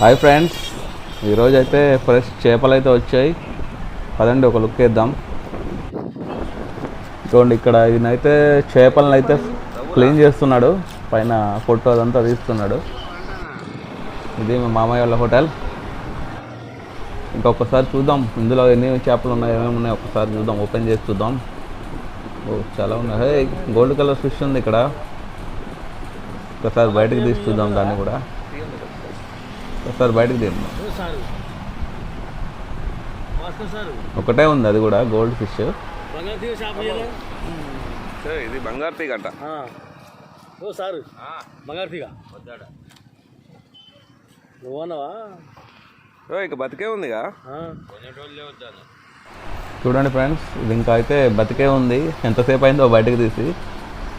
Hi friends ఈరోజు అయితే fresh చేపలు అయితే వచ్చాయి. పదండి ఒక లుక్ వేద్దాం. చూడండి ఇక్కడ ఈయనైతే చేపలను అయితే క్లీన్ చేస్తున్నాడు. పైన ఫోటో అదంతా తీస్తున్నాడు. ఇది మా మామయ్య వాళ్ళ హోటల్ ఇంకొకసారి చూద్దాం. ఇందులో ఎన్ని చేపలు ఉన్నాయి ఏమేమి ఉన్నాయి ఒకసారి చూద్దాం. ఓపెన్ చేసి చూద్దాం. ఓ చాలా ఉన్నాయి. హే గోల్డ్ కలర్ ఫిష్ ఉంది ఇక్కడ. ఒకసారి బయటకు తీసి చూద్దాం దాన్ని కూడా. ఒకసారి బయటకు తీద్దాం సారు మాస్టర్ సారు ఒకటే ఉంది అది కూడా గోల్డ్ ఫిష్. ఇది బంగారు తీగ అంట. ఓ సారు బంగారు తీగ. నువ్వు అన్నావా? ఓ ఇక బతికే ఉందిగా. చూడండి ఫ్రెండ్స్ ఇది ఇంకా అయితే బతికే ఉంది. ఎంతసేపు అయిందో బయటకు తీసి.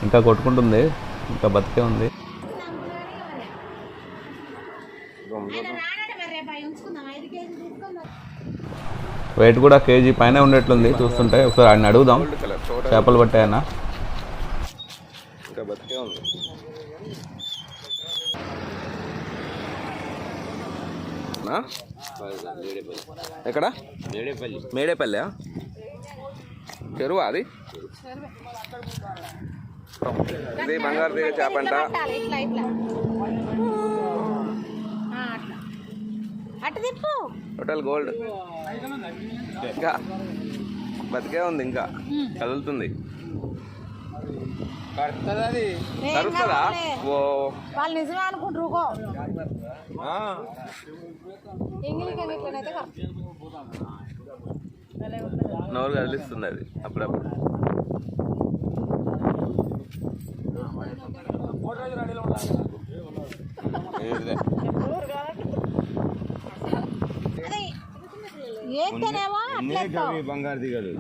ఇంకా కొట్టుకుంటుంది. ఇంకా బతికే ఉంది. వెయిట్ కూడా కేజీ పైన ఉండేట్లుంది. చూస్తుంటే ఒకసారి ఆయన అడుగుదాం. చేపలు పట్టాయన్న. ఇంకా బతికే ఉంది. నా? ఎక్కడ? మేడేపల్లి. మేడేపల్లి చెరువు అది? ఇది బంగారు తీగ చేప అటు తిప్పు. Hotel gold. ఇంకా బతికే ఉంది ఇంకా. కదులుతుంది. కరుస్తుందా. ఓ. వాళ్ళు నిజమే అనుకుంటారు. నోరు కదిలిస్తుంది అది అప్పుడప్పుడు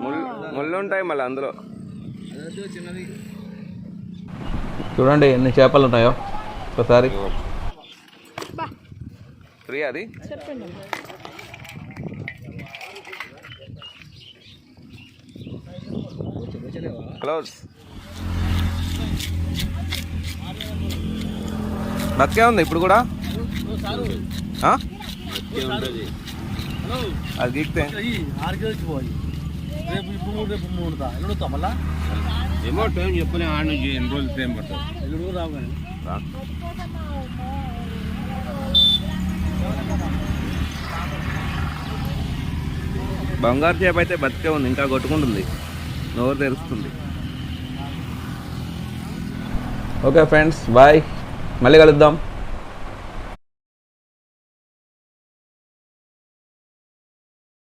ముళ్ళు ముళ్ళు ఉంటాయి మళ్ళీ అందులో. చూడండి ఎన్ని చేపలు ఉన్నాయో ఒకసారి. ఫ్రీ అది? క్లోజ్ బతికే ఉంది ఇప్పుడు కూడా? ఆ? అది కేజీ పోయి రేపు ఇప్పుడు మూడు రేపు మూడు దా ఎల్లుడు వస్తాం మళ్ళా ఏమో టైం చెప్పలే ఆడ నుంచి ఎన్ని రోజులు టైం పడుతుంది ఎల్లుడు రావు కానీ రా. బంగారు చేప అయితే బతికే ఉంది ఇంకా కొట్టుకుంటుంది. నోరు తెరుస్తుంది. ఓకే ఫ్రెండ్స్ బాయ్ మళ్ళీ కలుద్దాం.